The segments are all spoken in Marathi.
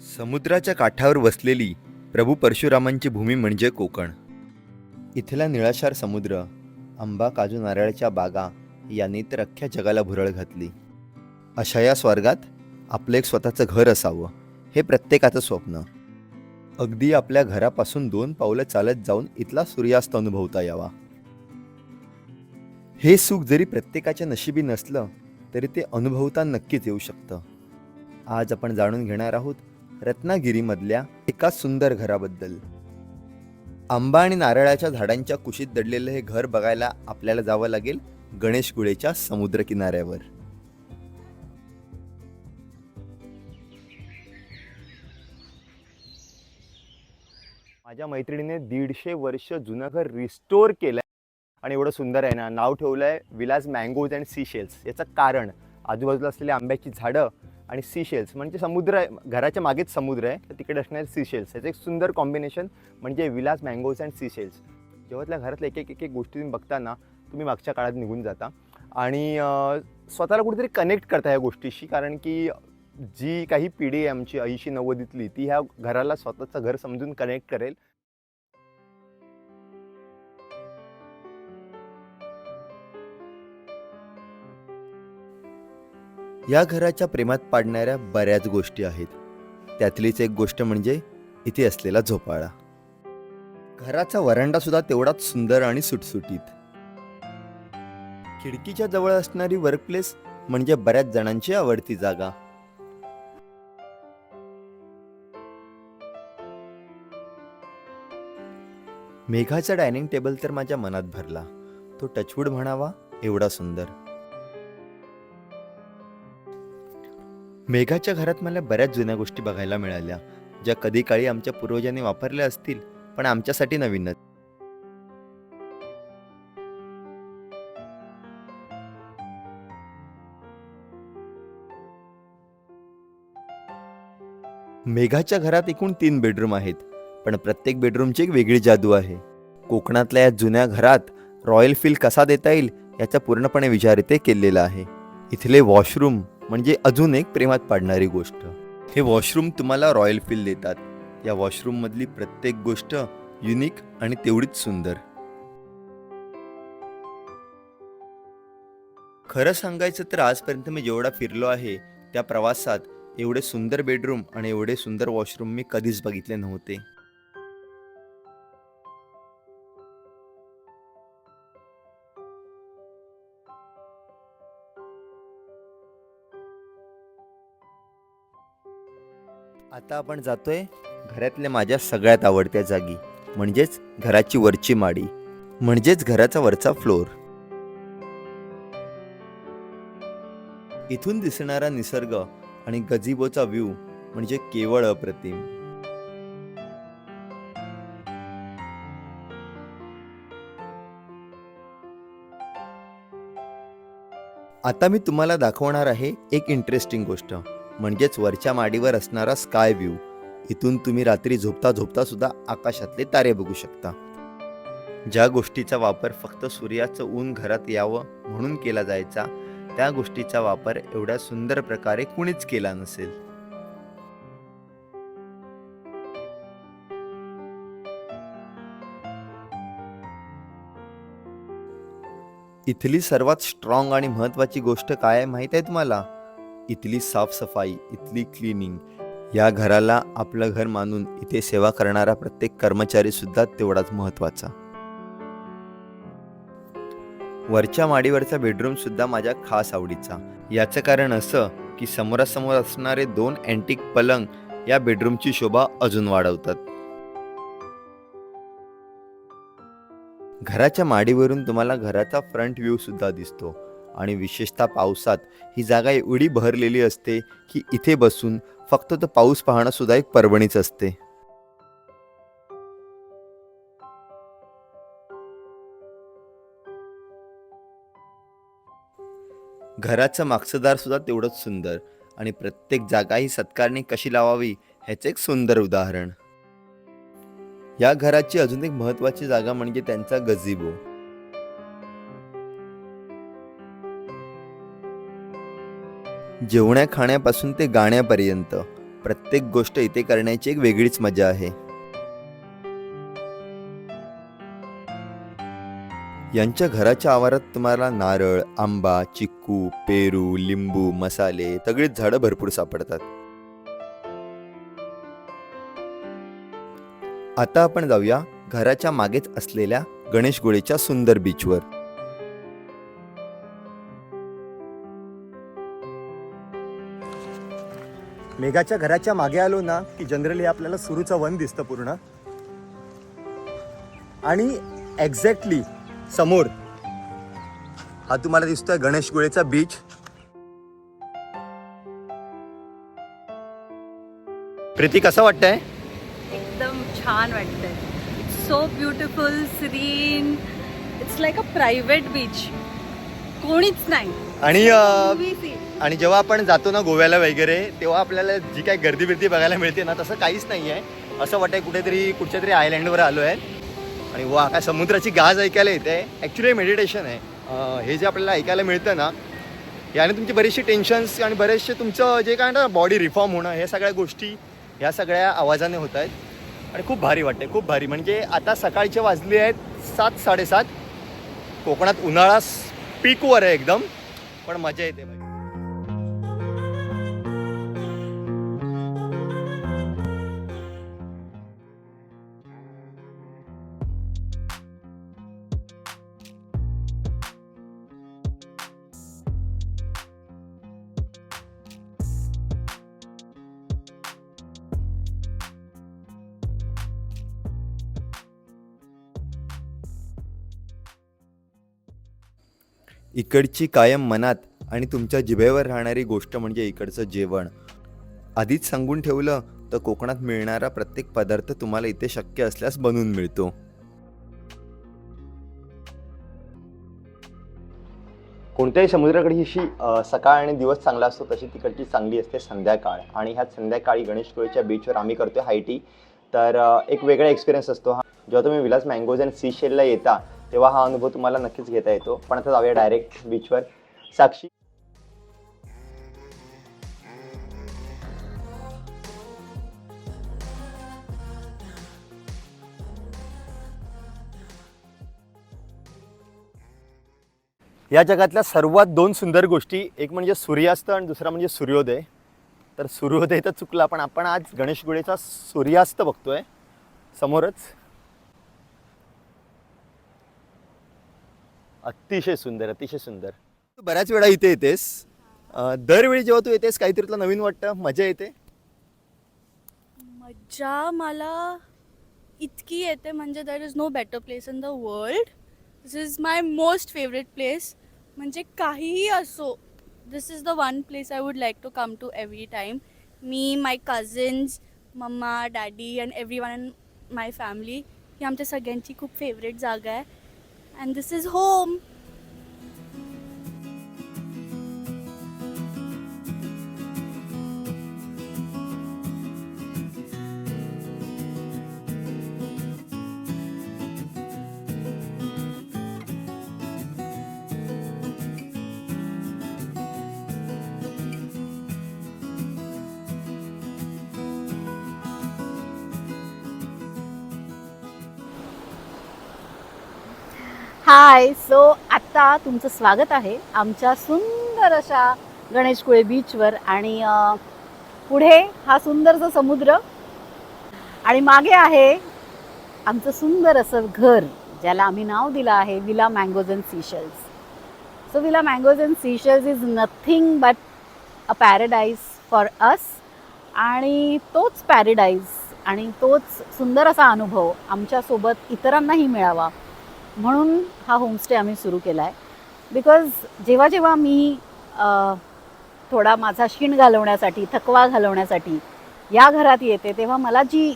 समुद्राच्या काठावर वसलेली प्रभू परशुरामांची भूमी म्हणजे कोकण. इथला निळाशार समुद्र आंबा काजू नारळाच्या बागा यांनी तर अख्ख्या जगाला भुरळ घातली. अशा या स्वर्गात आपलं एक स्वतःचं घर असावं हे प्रत्येकाचं स्वप्न. अगदी आपल्या घरापासून दोन पावलं चालत जाऊन इथला सूर्यास्त अनुभवता यावा. हे सुख जरी प्रत्येकाच्या नशिबी नसलं तरी ते अनुभवता नक्कीच येऊ शकतं. आज आपण जाणून घेणार आहोत रत्नागिरीमधल्या एका सुंदर घराबद्दल. आंबा आणि नारळाच्या झाडांच्या कुशीत दडलेलं हे घर बघायला आपल्याला जावं लागेल गणेशगुळेच्या समुद्र किनाऱ्यावर माझ्या मैत्रिणीने दीडशे वर्ष जुनं घर रिस्टोर केलंय आणि एवढं सुंदर आहे ना. नाव ठेवलंय villas mangoes and sea shells याचं कारण आजूबाजूला असलेली आंब्याची झाडं आणि सी शेल्स म्हणजे समुद्र आहे घराच्या मागेच समुद्र आहे तर तिकडे असणारे सी शेल्स याचं एक सुंदर कॉम्बिनेशन म्हणजे villas mangoes and sea shells जेव्हा त्या घरातल्या एक एक एक गोष्टी तुम्ही बघताना तुम्ही मागच्या काळात निघून जाता. आणि स्वतःला कुठेतरी कनेक्ट करता या गोष्टीशी कारण की जी काही पिढी आहे आमची ऐंशी नव्वदीतली ती ह्या घराला स्वतःचं घर समजून कनेक्ट करेल. या घराच्या प्रेमात पाडणाऱ्या बऱ्याच गोष्टी आहेत. त्यातलीच एक गोष्ट म्हणजे इथे असलेला झोपाळा. घराचा वरांडा सुद्धा तेवढाच सुंदर आणि सुटसुटीत. खिडकीच्या जवळ असणारी वर्कप्लेस म्हणजे बऱ्याच जणांची आवडती जागा. मेघाचा डायनिंग टेबल तर माझ्या मनात भरला. तो टचवूड म्हणावा एवढा सुंदर. मेघाच्या घरात मला बऱ्याच जुन्या गोष्टी बघायला मिळाल्या ज्या कधी काळी आमच्या पूर्वजांनी वापरल्या असतील पण आमच्यासाठी नवीनच मेघाच्या घरात एकूण तीन बेडरूम आहेत पण प्रत्येक बेडरूमची एक वेगळी जादू आहे. कोकणातल्या या जुन्या घरात रॉयल फील कसा देता येईल याचा पूर्णपणे विचार इथे केलेला आहे. इथले वॉशरूम म्हणजे अजून एक प्रेमात पाडणारी गोष्ट. हे वॉशरूम तुम्हाला रॉयल फील देतात. या वॉशरूममधली प्रत्येक गोष्ट युनिक आणि तेवढीच सुंदर. खरं सांगायचं तर आजपर्यंत मी जेवढा फिरलो आहे त्या प्रवासात एवढे सुंदर बेडरूम आणि एवढे सुंदर वॉशरूम मी कधीच बघितले नव्हते. आता आपण जातोय घरातल्या माझ्या सगळ्यात आवडत्या जागी म्हणजेच घराची वरची माडी म्हणजेच घराचा वरचा फ्लोर. इथून दिसणारा निसर्ग आणि गजिबोचा व्ह्यू म्हणजे केवळ अप्रतिम. आता मी तुम्हाला दाखवणार आहे एक इंटरेस्टिंग गोष्ट. म्हणजेच वरच्या माडीवर असणारा स्काय व्ह्यू इथून तुम्ही रात्री झोपता झोपता सुद्धा आकाशातले तारे बघू शकता. ज्या गोष्टीचा वापर फक्त सूर्याचं ऊन घरात यावं म्हणून केला जायचा त्या गोष्टीचा वापर एवढ्या सुंदर प्रकारे कुणीच केला नसेल. इथली सर्वात स्ट्रॉंग आणि महत्वाची गोष्ट काय माहीत माहीत आहे तुम्हाला? इथली साफसफाई इथली क्लिनिंग या घराला आपलं घर मानून इथे सेवा करणारा प्रत्येक कर्मचारी सुद्धा तेवढाच महत्त्वाचा वरच्या माडीवरचा बेडरूम सुद्धा माझ्या खास आवडीचा. याचं कारण असं की समोरासमोर असणारे दोन अँटिक पलंग या बेडरूमची शोभा अजून वाढवतात. घराच्या माडीवरून तुम्हाला घराचा फ्रंट व्ह्यू सुद्धा दिसतो. आणि विशेषतः पावसात ही जागा एवढी बहरलेली असते की इथे बसून फक्त तो पाऊस पाहणं सुद्धा एक पर्वणीच असते. घराचं मागचं दार सुद्धा तेवढंच सुंदर आणि प्रत्येक जागा ही सत्कारणी कशी लावावी ह्याचं एक सुंदर उदाहरण. या घराची अजून एक महत्त्वाची जागा म्हणजे त्यांचा गझिबो. जेवण्या खाण्यापासून ते गाण्यापर्यंत. प्रत्येक गोष्ट इथे करण्याची एक वेगळीच मजा आहे. यांच्या घराच्या आवारात तुम्हाला नारळ आंबा चिक्कू पेरू लिंबू मसाले सगळीच झाडं भरपूर सापडतात. आता आपण जाऊया घराच्या मागेच असलेल्या गणेशगुळेच्या सुंदर बीचवर मेघाच्या घराच्या मागे आलो ना की जनरली आपल्याला सुरूचं वन दिसतं पूर्ण. आणि एक्झॅक्टली समोर हा तुम्हाला दिसतोय गणेश गोळेचा बीच प्रीती कसं वाटतंय? एकदम छान वाटतंय. So beautiful serene it's like a private beach कोणीच नाही. आणि अं, Movie scene. आणि जेव्हा आपण जातो ना गोव्याला वगैरे तेव्हा आपल्याला जी काही गर्दी बिर्दी बघायला मिळते ना तसं काहीच नाही आहे असं वाटतंय कुठेतरी कुठच्या तरी आयलँडवर आलो आहे. आणि वा काय समुद्राची गाज ऐकायला येते. ॲक्च्युली मेडिटेशन आहे. अं, हे जे आपल्याला ऐकायला मिळतं ना याने तुमची बरीचशी टेन्शन्स आणि बरेचसे तुमचं जे काय ना बॉडी रिफॉर्म होणं हे सगळ्या गोष्टी ह्या सगळ्या आवाजाने होत आहेत. आणि खूप भारी वाटते खूप भारी. म्हणजे आता सकाळचे वाजले आहेत सात साडेसात. कोकणात उन्हाळा पीकवर आहे एकदम पण मजा येते इकडची कायम मनात आणि तुमच्या जिभेवर राहणारी गोष्ट म्हणजे इकडचं जेवण. आधीच सांगून ठेवलं तर कोकणात मिळणारा प्रत्येक पदार्थ तुम्हाला इथे शक्य असल्यास बनवून मिळतो. कोणत्याही समुद्राकडे अशी सकाळ आणि दिवस चांगला असतो तशी तिकडची चांगली असते संध्याकाळ. आणि ह्या संध्याकाळी गणेशपुरीच्या बीचवर आम्ही करतो हायटी. तर एक वेगळा एक्सपिरियन्स असतो हा. जेव्हा तुम्ही विलास मँगोज अँड सी शेलला येता तेव्हा हा अनुभव तुम्हाला नक्कीच घेता येतो. पण आता जाऊया डायरेक्ट बीचवर साक्षी. या जगातल्या सर्वात दोन सुंदर गोष्टी एक म्हणजे सूर्यास्त आणि दुसरा म्हणजे सूर्योदय. तर सूर्योदय तर चुकला पण आपण आज गणेशगुळेचा सूर्यास्त बघतोय. समोरच. अतिशय सुंदर अतिशय सुंदर. तू बऱ्याच वेळा इथे येतेस. अं, दरवेळी जेव्हा तू येतेस काहीतरी तुला नवीन वाटतं मजा येते? मज्जा मला इतकी येते म्हणजे there is no better place in the world this is my most favourite place म्हणजे काहीही असो this is the one place I would like to come to every time me my cousins mamma daddy and everyone my family ही आमच्या सगळ्यांची खूप फेवरेट जागा आहे. And this is home hi so आत्ता तुमचं स्वागत आहे आमच्या सुंदर अशा गणेशकुळे बीचवर आणि पुढे हा सुंदरचा समुद्र आणि मागे आहे आमचं सुंदर असं घर ज्याला आम्ही नाव दिलं आहे villa mangoes and seashells. So villa mangoes and seashells is nothing but a paradise for us आणि तोच पॅराडाईज आणि तोच सुंदर असा अनुभव आमच्यासोबत इतरांनाही मिळावा. म्हणून हा होमस्टे आम्ही सुरू केला आहे बिकॉज जेव्हा जेव्हा मी थोडा माझा शीण घालवण्यासाठी थकवा घालवण्यासाठी या घरात येते तेव्हा मला जी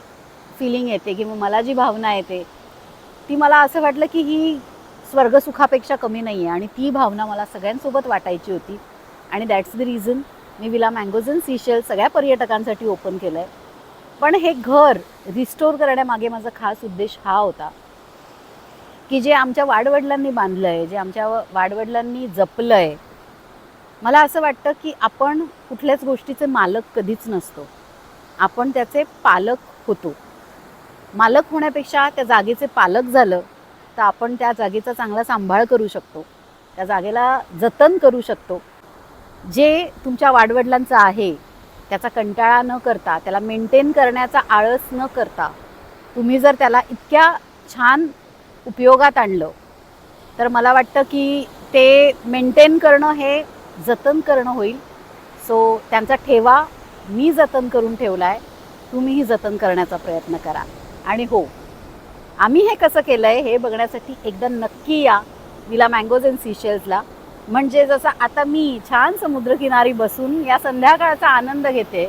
फिलिंग येते किंवा मला जी भावना येते ती मला असं वाटलं की ही स्वर्गसुखापेक्षा कमी नाही आहे आणि ती भावना मला सगळ्यांसोबत वाटायची होती. आणि दॅट्स द रिझन मी विला मँगोजन सीशेल सगळ्या पर्यटकांसाठी ओपन केलं आहे पण हे घर रिस्टोर करण्यामागे माझा खास उद्देश हा होता. की जे आमच्या वाडवडिलांनी बांधलं आहे जे आमच्या व- वाडवडिलांनी जपलं आहे मला असं वाटतं की आपण कुठल्याच गोष्टीचे मालक कधीच नसतो. आपण त्याचे पालक होतो. मालक होण्यापेक्षा त्या जागेचे पालक झालं तर आपण त्या जागेचा चांगला सांभाळ करू शकतो. त्या जागेला जतन करू शकतो. जे तुमच्या वाडवडिलांचं आहे त्याचा कंटाळा न करता त्याला मेंटेन करण्याचा आळस न करता तुम्ही जर त्याला इतक्या छान उपयोगात आणलं. तर मला वाटतं की ते मेंटेन करणं हे जतन करणं होईल. सो त्यांचा ठेवा मी जतन करून ठेवला आहे तुम्हीही जतन करण्याचा प्रयत्न करा. आणि हो आम्ही हे कसं केलं आहे हे बघण्यासाठी एकदा नक्की या विला मँगोज अँड सीशेल्सला म्हणजे जसं आता मी छान समुद्रकिनारी बसून या संध्याकाळचा आनंद घेते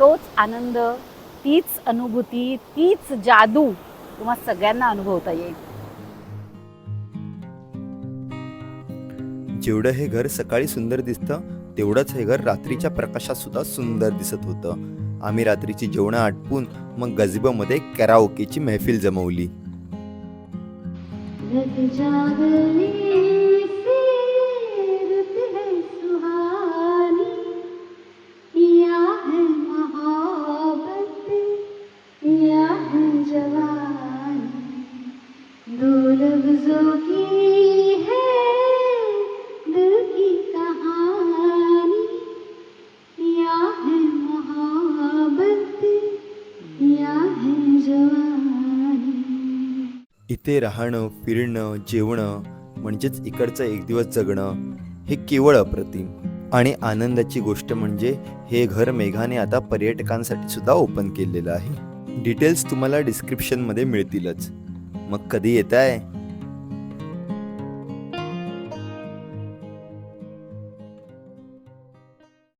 तोच आनंद तीच अनुभूती तीच जादू तुम्हा सगळ्यांना अनुभवता येईल. जेवढं हे घर सकाळी सुंदर दिसतं तेवढंच हे घर रात्रीच्या प्रकाशात सुद्धा सुंदर दिसत होतं. आम्ही रात्रीची जेवणं आटपून मग गजिबामध्ये कराओकेची महफिल जमवली. इथे राहणं फिरणं जेवणं म्हणजेच इकडचं एक दिवस जगणं हे केवळ अप्रतिम. आणि आनंदाची गोष्ट म्हणजे हे घर मेघाने आता पर्यटकांसाठी सुद्धा ओपन केलेलं आहे. डिटेल्स तुम्हाला डिस्क्रिप्शनमध्ये मिळतीलच. मग कधी येत आहे